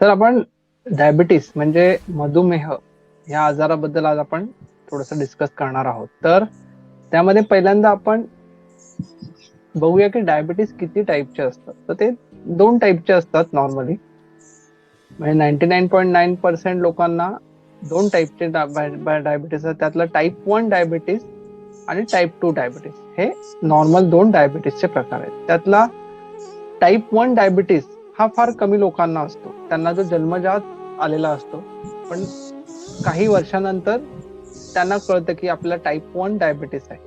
तर आपण डायबिटीस म्हणजे मधुमेह या आजाराबद्दल आज आपण थोडस डिस्कस करणार आहोत. तर त्यामध्ये पहिल्यांदा आपण बघूया की डायबिटीस किती टाईपचे असतात. तर ते दोन टाईपचे असतात नॉर्मली म्हणजे ninety nine point nine percent लोकांना दोन टाईपचे डायबिटीस आहेत त्यातलं टाईप वन डायबिटीस आणि टाईप टू डायबिटीस हे नॉर्मल दोन डायबिटीसचे प्रकार आहेत. त्यातला टाईप वन डायबिटीस हा फार कमी लोकांना असतो. त्यांना जो जन्मजात आलेला असतो. पण काही वर्षानंतर त्यांना कळतं की आपला टाईप वन डायबिटीस आहे.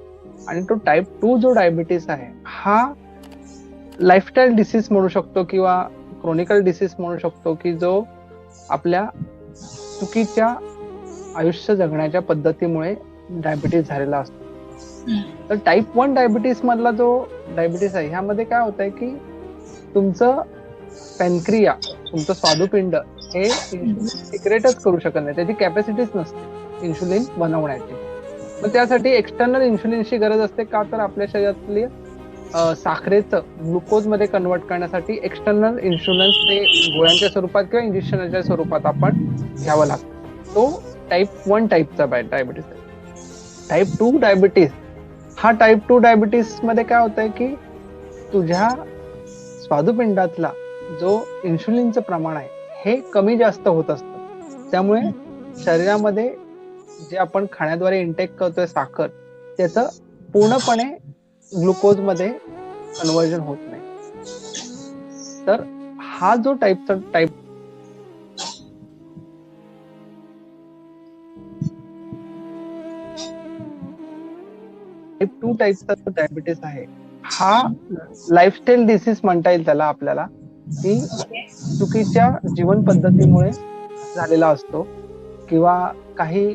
आणि तो टाईप टू जो डायबिटीस आहे हा लाईफस्टाईल डिसीज म्हणू शकतो किंवा क्रोनिकल डिसीज म्हणू शकतो की जो आपल्या चुकीच्या आयुष्य जगण्याच्या पद्धतीमुळे डायबिटीस झालेला असतो. तर टाईप वन डायबिटीस मधला जो डायबिटीस आहे ह्यामध्ये काय होत आहे की तुमचं पॅनक्रिया तुमचं स्वादुपिंड हे सिक्रेटच करू शकत नाही. त्याची कॅपॅसिटीच नसते इन्शुलिन बनवण्याची. मग त्यासाठी एक्सटर्नल इन्शुलिनची गरज असते का? तर आपल्या शरीरातली साखरेचं ग्लुकोजमध्ये कन्वर्ट करण्यासाठी एक्सटर्नल इन्शुलन्स ते गोळ्यांच्या स्वरूपात किंवा इंजेक्शनच्या स्वरूपात आपण घ्यावं लागतो. तो टाईप वन टाईपचा डायबिटीस टाईप टू डायबिटीस हा टाईप टू डायबिटीसमध्ये काय होतंय आहे की तुझ्या स्वादुपिंडातला जो इन्शुलिनचं प्रमाण आहे हे कमी जास्त होत असतं. त्यामुळे शरीरामध्ये जे आपण खाण्याद्वारे इंटेक करतोय साखर त्याचं पूर्णपणे ग्लुकोजमध्ये कन्वर्जन होत नाही. तर हा जो टाईपचा टाईप टाईप टू टाईपचा जो डायबिटीस आहे हा लाईफस्टाईल डिसीज म्हणता येईल त्याला आपल्याला. की चुकीच्या जीवन पद्धतीमुळे झालेला असतो किंवा काही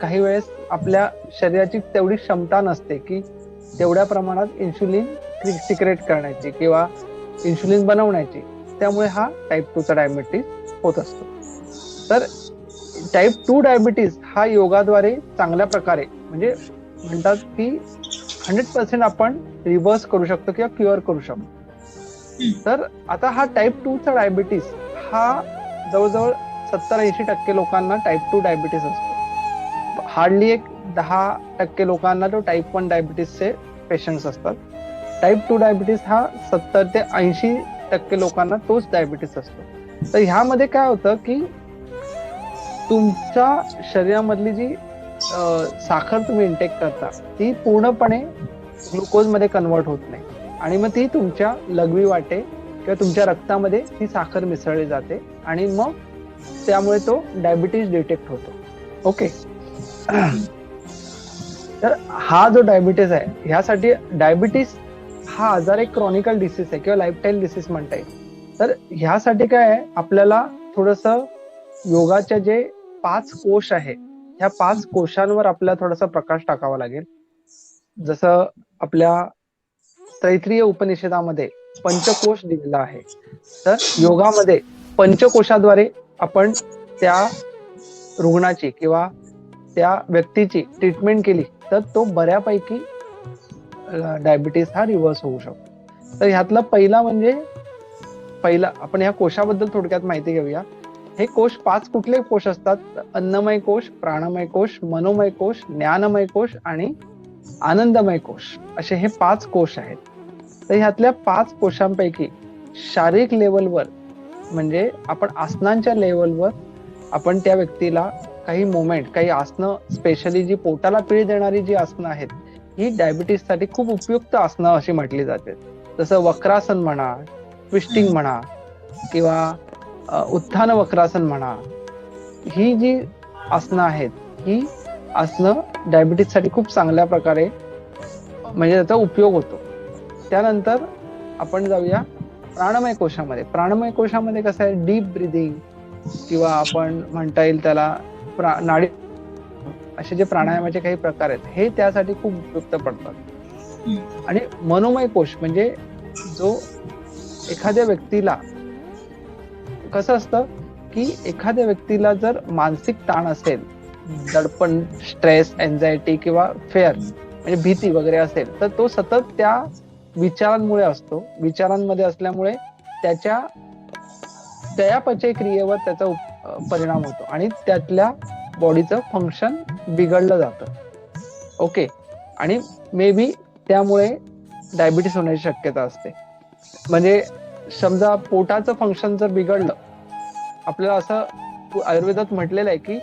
काही वेळेस आपल्या शरीराची तेवढी क्षमता नसते की तेवढ्या प्रमाणात इन्शुलिन सिक्रेट करण्याची किंवा इन्शुलिन बनवण्याची. त्यामुळे हा टाईप टूचा डायबिटीस होत असतो. तर टाईप टू डायबिटीस हा योगाद्वारे चांगल्या प्रकारे म्हणजे म्हणतात की हंड्रेड पर्सेंट आपण रिव्हर्स करू शकतो किंवा क्युअर करू शकतो. तर आता हा टाईप टूचा डायबिटीस हा जवळजवळ सत्तर ऐंशी टक्के लोकांना टाईप टू डायबिटीस असतो. हार्डली एक दहा टक्के लोकांना तो टाईप वन डायबिटीसचे पेशंट्स असतात. टाईप टू डायबिटीस हा सत्तर ते ऐंशी टक्के लोकांना तोच डायबिटीस असतो. तर ह्यामध्ये काय होतं की तुमच्या शरीरामधली जी साखर तुम्ही इंटेक करता ती पूर्णपणे ग्लुकोजमध्ये कन्वर्ट होत नाही. आणि मग ती तुमच्या लघवी वाटे किंवा तुमच्या रक्तामध्ये ती साखर मिसळली जाते आणि मग त्यामुळे तो डायबिटीज डिटेक्ट होतो. ओके तर हा जो डायबिटीस आहे ह्यासाठी डायबिटीस हा आजार एक क्रॉनिकल डिसीज आहे किंवा लाईफस्टाईल डिसीज म्हणता येईल तर ह्यासाठी काय आहे आपल्याला थोडस योगाचे जे पाच कोश आहे ह्या पाच कोशांवर आपल्याला थोडासा प्रकाश टाकावा लागेल. जसं आपल्या तैत्रीय उपनिषदामध्ये पंचकोश दिलेला आहे. तर योगामध्ये पंचकोशाद्वारे आपण त्या रुग्णाची किंवा त्या व्यक्तीची ट्रीटमेंट केली तर तो बऱ्यापैकी डायबिटीस हा रिव्हर्स होऊ शकतो. तर ह्यातला पहिला म्हणजे पहिला आपण ह्या कोशाबद्दल थोडक्यात माहिती घेऊया. हे कोश पाच कुठले कोश असतात? अन्नमय कोश प्राणमय कोश मनोमय कोश ज्ञानमय कोश आणि आनंदमय कोश. असे हे पाच कोश आहेत. तर ह्यातल्या पाच कोशांपैकी शारीरिक लेवलवर म्हणजे आपण आसनांच्या लेवलवर आपण त्या व्यक्तीला काही मोमेंट काही आसनं स्पेशली जी पोटाला पीळ देणारी जी आसनं आहेत ही डायबिटीससाठी खूप उपयुक्त आसनं अशी म्हटली जाते. जसं वक्रासन म्हणा ट्विस्टिंग म्हणा किंवा उत्थान वक्रासन म्हणा ही जी आसनं आहेत ही आसनं डायबिटीससाठी खूप चांगल्या प्रकारे म्हणजे त्याचा उपयोग होतो. त्यानंतर आपण जाऊया प्राणमय कोशामध्ये. प्राणमय कोशामध्ये कसं आहे? डीप ब्रिदिंग किंवा आपण म्हणता येईल त्याला नाडी असे जे प्राणायामाचे काही प्रकार आहेत हे त्यासाठी खूप उपयुक्त पडतात. आणि मनोमय कोश म्हणजे जो एखाद्या व्यक्तीला कसं असतं की एखाद्या व्यक्तीला जर मानसिक ताण असेल दडपण स्ट्रेस एन्झायटी किंवा फेअर म्हणजे भीती वगैरे असेल तर तो सतत त्या विचारांमुळे असतो. विचारांमध्ये असल्यामुळे त्याच्या चयापचय क्रियेवर त्याचा उप- परिणाम होतो. आणि त्यातल्या बॉडीचं फंक्शन बिघडलं जातं. ओके आणि मे बी त्यामुळे डायबिटीस होण्याची शक्यता असते. म्हणजे समजा पोटाचं फंक्शन जर बिघडलं आपल्याला असं आयुर्वेदात म्हटलेलं आहे की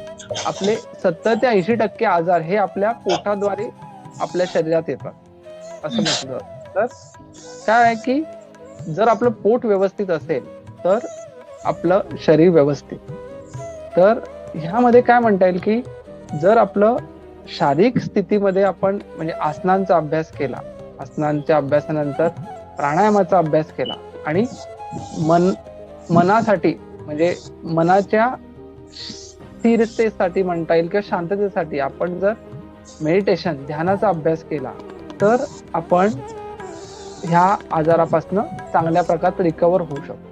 आपले सत्तर ते ऐंशी टक्के आजार हे आपल्या पोटाद्वारे आपल्या शरीरात येतात. असं म्हटलं जातं. तर काय आहे की जर आपलं पोट व्यवस्थित असेल तर आपलं शरीर व्यवस्थित. तर ह्यामध्ये काय म्हणता येईल की जर आपलं शारीरिक स्थितीमध्ये आपण म्हणजे आसनांचा अभ्यास केला आसनांच्या अभ्यासानंतर प्राणायामाचा अभ्यास केला आणि मन मनासाठी म्हणजे मनाच्या स्थिरतेसाठी म्हणता येईल किंवा शांततेसाठी आपण जर मेडिटेशन ध्यानाचा अभ्यास केला तर आपण ह्या आजारापासून चांगल्या प्रकारे रिकवर होऊ शकतो.